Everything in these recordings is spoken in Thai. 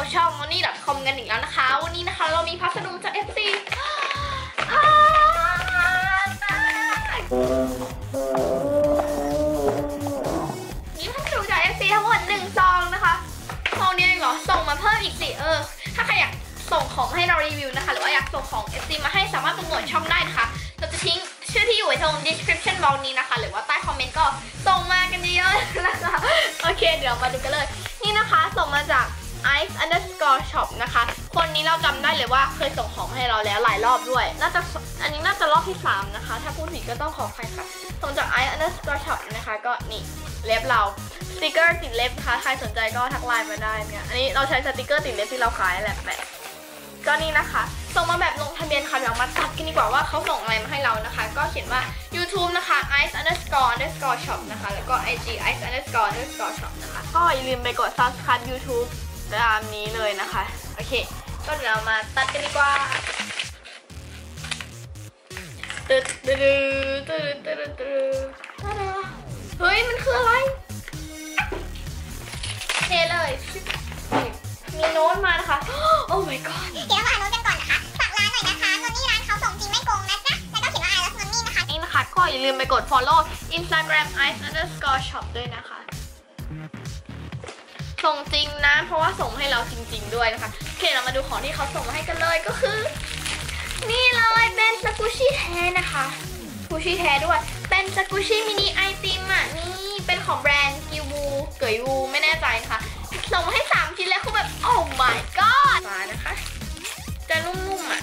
กับช่อง money.com กันอีกแล้วนะคะ วันนี้นะคะเรามีพัสดุจาก FC อ่านี่พัสดุจาก FC ทั้งหมดหนึ่งซองนะคะซองเดียวเองเหรอ ส่งมาเพิ่มอีกสิเออ ถ้าใครอยากส่งของให้เรารีวิวนะคะ หรือว่าอยากส่งของ FC มาให้สามารถโปรโมทช่องได้นะคะ เราจะทิ้งชื่อที่อยู่ไว้ตรง description box นี้นะคะ หรือว่าใต้คอมเมนต์ก็ส่งมากันเยอะๆนะคะ โอเค เดี๋ยวมาดูกันเลย นี่นะคะ ส่งมาจาก ice underscore shop นะคะ คนนี้เราจำได้เลยว่าเคยส่งของให้เราแล้วหลายรอบด้วย น่าจะอันนี้น่าจะรอบที่ 3 นะคะ ถ้าพูดผิดก็ต้องขออภัยค่ะ ส่งจาก ice underscore shop นะคะ ก็นี่เล็บเราสติกเกอร์ติดเล็บนะคะใครสนใจก็ทักไลน์มาได้เนี่ยอันนี้เราใช้สติกเกอร์ติดเล็บที่เราขายแหละแปะก็นี่นะคะ ส่งมาแบบลงทะเบียนค่ะเดี๋ยวมาตัดกันดีกว่าว่าเขาส่งอะไรมาให้เรานะคะ ก็เขียนว่า YouTube นะคะ ice underscore underscore shop นะคะ แล้วก็ IG ice underscore underscore shop นะคะ ก็อย่าลืมไปกด subscribe YouTube ตามนี้เลยนะคะ โอเค ก็เดี๋ยวเรามาตัดกันดีกว่าตึ๊ดตึ๊ดตึ๊ดตึ๊ดตึ๊ดตาดเฮ้ย มันคืออะไรเทเลย มีโน้ตมานะคะ โอ้ my god เดี๋ยวเรามาอ่านโน้ตกันก่อนนะคะ ฝากร้านหน่อยนะคะนนนี่ร้านเขาส่งจริงไม่โกงนะจ๊ะ แล้วก็เขียนว่าไอรัสนนนี่นะคะนี่นะคะ ก็อย่าลืมไปกด follow Instagram ice underscore shop ด้วยนะคะ ส่งจริงนะ เพราะว่าส่งให้เราจริง ๆ ด้วยนะคะโอเคเรามาดูของที่เขาส่งมาให้กันเลยก็คือ นี่เลยเป็นสกูชี่แท้นะคะสกูชี่แท้ด้วย เป็นสกูชี่มินิไอติมอะนี่เป็นของแบรนด์กิวูเกยวูไม่แน่ใจะค่ะส่งมาให้ 3 ชิ้นแล้วคือแบบโอ้ my god มานะคะจะนุ่มๆอะ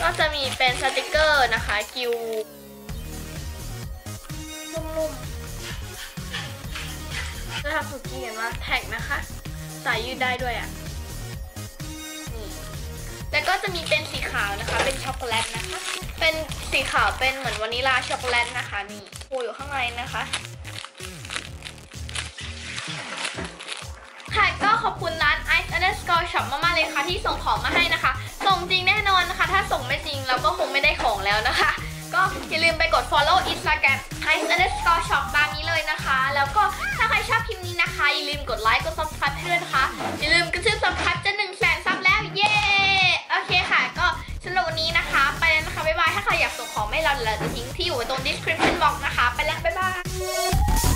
ก็จะมีเป็นสติกเกอร์นะคะกิวนุ่มๆ จะทำสุกี้กันว่าแท็กนะคะ สายยืดได้ด้วยอะนี่แล้วก็จะมีเป็นสีขาวนะคะ เป็นช็อกโกแลตนะคะ เป็นสีขาวเป็นเหมือนวานิลาช็อกโกแลตนะคะนี่โอ้อยู่ข้างในนะคะค่ะก็ขอบคุณร้าน ice underscore shop มากๆเลยค่ะ ที่ส่งของมาให้นะคะ ส่งจริงแน่นอนนะคะ ถ้าส่งไม่จริงเราก็คงไม่ได้ของแล้วนะคะ ก็อย่าลืมไปกด follow instagram ice underscore shop ตามนี้เลยนะคะ แล้วก็ อย่าลืมกดไลค์กด subscribe ให้ด้วยนะคะอย่าลืมกระชื่อ subscribe จะ1 0 0 0 0แสนซับแล้วเย้โอเคค่ะ ก็สำหรับวันนี้นะคะ ไปแล้วนะคะบ๊ายบายถ้าใครอยากส่งของให้เราเดี๋ยวเราจะทิ้งที่อยู่ไว้ตรง description box นะคะ ไปแล้วบ๊ายบาย